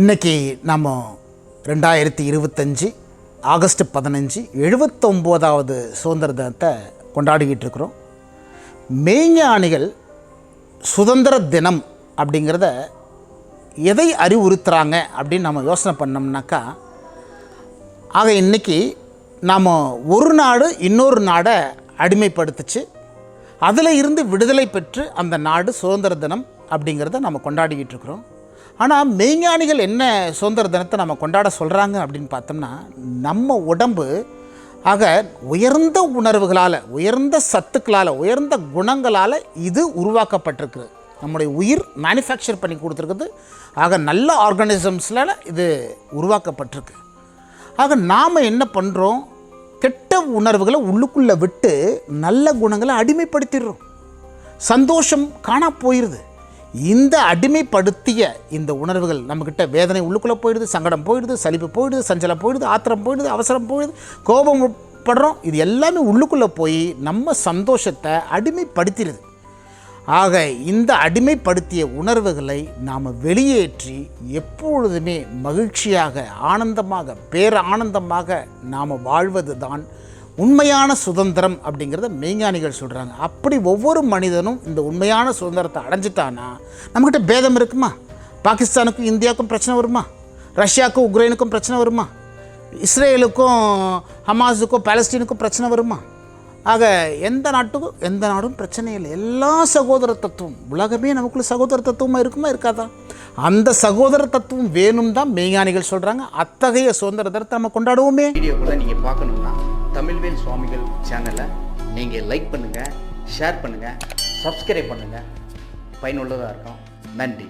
இன்றைக்கி நம்ம ரெண்டாயிரத்தி இருபத்தஞ்சி ஆகஸ்ட் பதினஞ்சு எழுபத்தொம்போதாவது சுதந்திர தினத்தை கொண்டாடிக்கிட்டு இருக்கிறோம். மெய்ஞானிகள் சுதந்திர தினம் அப்படிங்கிறத எதை அறிவுறுத்துகிறாங்க அப்படின்னு நம்ம யோசனை பண்ணோம்னாக்கா ஆக இன்றைக்கி நாம் ஒரு நாடு இன்னொரு நாடை அடிமைப்படுத்துச்சு. அதில் இருந்து விடுதலை பெற்று அந்த நாடு சுதந்திர தினம் அப்படிங்கிறத நம்ம கொண்டாடிக்கிட்டு இருக்கிறோம். ஆனால் மெய்ஞானிகள் என்ன சுதந்திர தினத்தை நம்ம கொண்டாட சொல்கிறாங்க அப்படின்னு பார்த்தோம்னா நம்ம உடம்பு ஆக உயர்ந்த உணர்வுகளால் உயர்ந்த சத்துக்களால் உயர்ந்த குணங்களால் இது உருவாக்கப்பட்டிருக்கு நம்முடைய உயிர் மேனுஃபேக்சர் பண்ணி கொடுத்துருக்குது. ஆக நல்ல ஆர்கானிசம்ஸில் இது உருவாக்கப்பட்டிருக்கு. ஆக நாம் என்ன பண்ணுறோம் கெட்ட உணர்வுகளை உள்ளுக்குள்ளே விட்டு நல்ல குணங்களை அடிமைப்படுத்திடுறோம். சந்தோஷம் காணா போயிடுது இந்த அடிமைப்படுத்திய இந்த உணர்வுகள் நம்மக்கிட்ட வேதனை உள்ளுக்குள்ளே போயிடுது சங்கடம் போயிடுது சலிப்பு போயிடுது சஞ்சலம் போயிடுது ஆத்திரம் போயிடுது அவசரம் போயிடுது கோபம் படுறோம் இது எல்லாமே உள்ளுக்குள்ளே போய் நம்ம சந்தோஷத்தை அடிமைப்படுத்திடுது. ஆக இந்த அடிமைப்படுத்திய உணர்வுகளை நாம் வெளியேற்றி எப்பொழுதுமே மகிழ்ச்சியாக ஆனந்தமாக பேர ஆனந்தமாக நாம் வாழ்வது தான் உண்மையான சுதந்திரம் அப்படிங்கிறத மெய்ஞானிகள் சொல்கிறாங்க அப்படி ஒவ்வொரு மனிதனும் இந்த உண்மையான சுதந்திரத்தை அடைஞ்சிட்டானா நம்மக்கிட்ட பேதம் இருக்குமா? பாகிஸ்தானுக்கும் இந்தியாவுக்கும் பிரச்சனை வருமா? ரஷ்யாவுக்கும் உக்ரைனுக்கும் பிரச்சனை வருமா? இஸ்ரேலுக்கும் ஹமாஸுக்கும் பாலஸ்டீனுக்கும் பிரச்சனை வருமா? ஆக எந்த நாட்டுக்கும் எந்த நாடும் பிரச்சனை இல்லை. எல்லா சகோதர தத்துவம் உலகமே நமக்குள்ள சகோதர தத்துவமாக இருக்குமா இருக்காதா? அந்த சகோதர தத்துவம் வேணும் தான் மெய்ஞானிகள் சொல்கிறாங்க அத்தகைய சுதந்திர தரத்தை நம்ம கொண்டாடுவோமே. வீடியோக்களை நீங்கள் பார்க்கணுன்னா தமிழ்வேல் சுவாமிகள் சேனலை நீங்கள் லைக் பண்ணுங்கள் ஷேர் பண்ணுங்கள் சப்ஸ்கிரைப் பண்ணுங்கள் பயனுள்ளதாக இருக்கும். நன்றி.